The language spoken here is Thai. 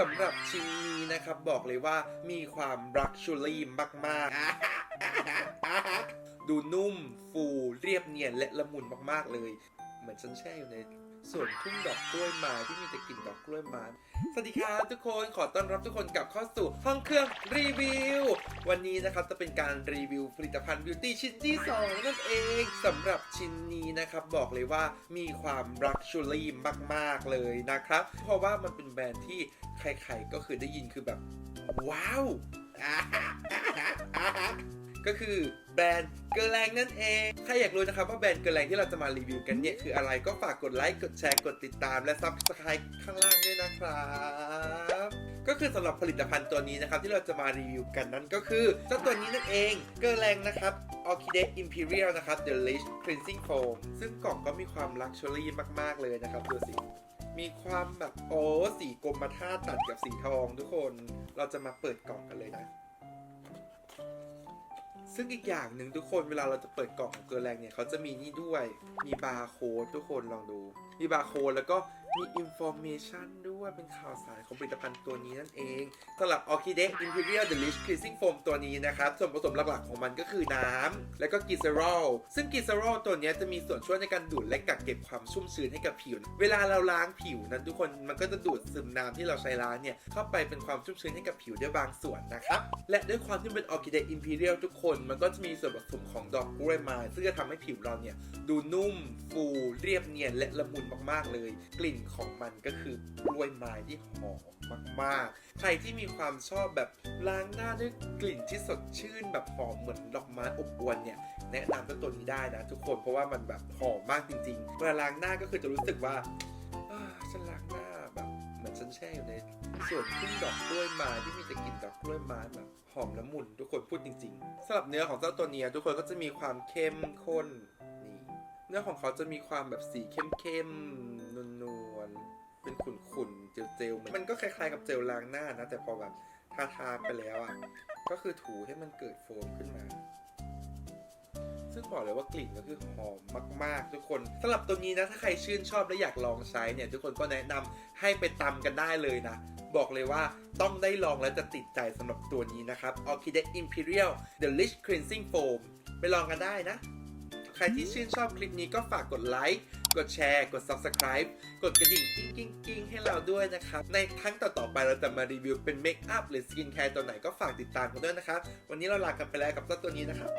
สำหรับชิ้นนี้นะครับบอกเลยว่ามีความรักชูรี่มากๆ ดูนุ่มฟูเรียบเนียนและละมุนมากๆเลย เหมือนฉันแช่อยู่ในสวนทุ่งดอกกล้วยไม้ที่มีแต่กลิ่นดอกกล้วยไม้สวัสดีครับทุกคนขอต้อนรับทุกคนกลับเข้าสู่ห้องเครื่องรีวิว วันนี้นะครับจะเป็นการรีวิวผลิตภัณฑ์บิวตี้ชิ้นที่สองนั่นเองสำหรับชิ้นนี้นะครับบอกเลยว่ามีความรักชูรี่มาก ๆ เลยนะครับ เพราะว่ามันเป็นแบรนด์ที่ใครๆก็คือได้ยินคือแบบ ว้าวก็คือแบรนด์ เกอร์แรงนั่นเองถ้าอยากรู้นะครับว่าแบรนด์เกอร์แรงที่เราจะมารีวิวกันเนี่ยคืออะไรก็ฝากกดไลค์ กดแชร์ กดติดตาม และซับสไครต์ข้างล่างด้วยนะครับ ก็คือสำหรับผลิตภัณฑ์ตัวนี้นะครับที่เราจะมารีวิวกันนั้นก็คือเจ้าตัวนี้นั่นเอง เกอร์แรงนะครับ o r c h i d e Imperial นะครับ The Lish Cleansing Foam ซึ่งกล่องก็มีความลักชัวรี่มาก ๆ เลยนะครับดูสิมีความแบบโอ้สีกรมท่าตัดกับสีทองทุกคน เราจะมาเปิดกล่องกันเลยนะ ซึ่งอีกอย่างหนึ่งทุกคนเวลาเราจะเปิดกล่องของเกลือแรงเนี่ยเขาจะมีนี่ด้วย มีบาร์โค้ดทุกคนลองดู มีบาร์โค้ดแล้วก็มีอินโฟเมชันด้วยเป็นข่าวสารของผลิตภัณฑ์ตัวนี้นั่นเองสำหรับ Orchidea Imperial The Rich Cleansing Foam ตัวนี้นะครับ ส่วนผสมหลักๆของมันก็คือน้ำ แล้วก็ก l เซอรอลซึ่งก l เซอรอลตัวนี้จะมีส่วนช่วยในการดูดและกักเก็บความชุ่มชื้นให้กับผิว เวลาเราล้างผิวนั้นทุกคนมันก็จะดูดซึมน้ำที่เราใช้ล้างเนี่ยเข้าไปเป็นความชุ่มชื้นให้กับผิวได้บางส่วนนะครับและด้วยความที่เป็น Orchidea Imperial ทุกคน มันก็จะมีส่วนผสมของดอกกล้วยไม้ซึ่งจะทำให้ผิวเราเนี่ยดูนุ่มฟูเรียบเนียนและละมุนมากๆเลย กลิ่นของมันก็คือกล้วยไม้ที่หอมมากๆ ใครที่มีความชอบแบบล้างหน้าด้วยกลิ่นที่สดชื่นแบบหอมเหมือนดอกไม้อบอวลเนี่ยแนะนำเจ้าตัวนี้ได้นะทุกคนเพราะว่ามันแบบหอมมากจริงๆเวลาล้างหน้าก็คือจะรู้สึกว่าฉันล้างหน้าแบบเหมือนฉันแช่อยู่ในสวนทุ่งดอกกล้วยไม้ที่มีแต่กลิ่นดอกกล้วยไม้แบบหอมละมุนทุกคนพูดจริงๆสำหรับเนื้อของเจ้าตัวนี้ทุกคนก็จะมีความเข้มข้น เนื้อของเขาจะมีความแบบสีเข้มๆ นวลๆ เป็นขุ่นๆ เจลๆ มันก็คล้ายๆกับเจลล้างหน้านะ แต่พอแบบทาๆไปแล้วอะ ก็คือถูให้มันเกิดโฟมขึ้นมา ซึ่งบอกเลยว่ากลิ่นก็คือหอมมาก ๆ ทุกคนสำหรับตัวนี้นะ ถ้าใครชื่นชอบและอยากลองใช้เนี่ย ทุกคนก็แนะนำให้ไปตำกันได้เลยนะบอกเลยว่าต้องได้ลองและจะติดใจสำหรับตัวนี้นะครับ o r c h i d e Imperial The Rich Cleansing Foam ไปลองกันได้นะ รที่ชื่นชอบคลิปนี้ก็ฝากกดไลค์ กดแชร์ กด Subscribe กดกระดิ่งกิ้งกิ้งกิ้งให้เราด้วยนะครับ ในครั้งต่อๆไปเราจะมารีวิวเป็นเมคอัพหรือสกินแคร์ตัวไหนก็ฝากติดตามกันด้วยนะครับ วันนี้เราลากันไปแล้วกับเจ้าตัวนี้นะครับ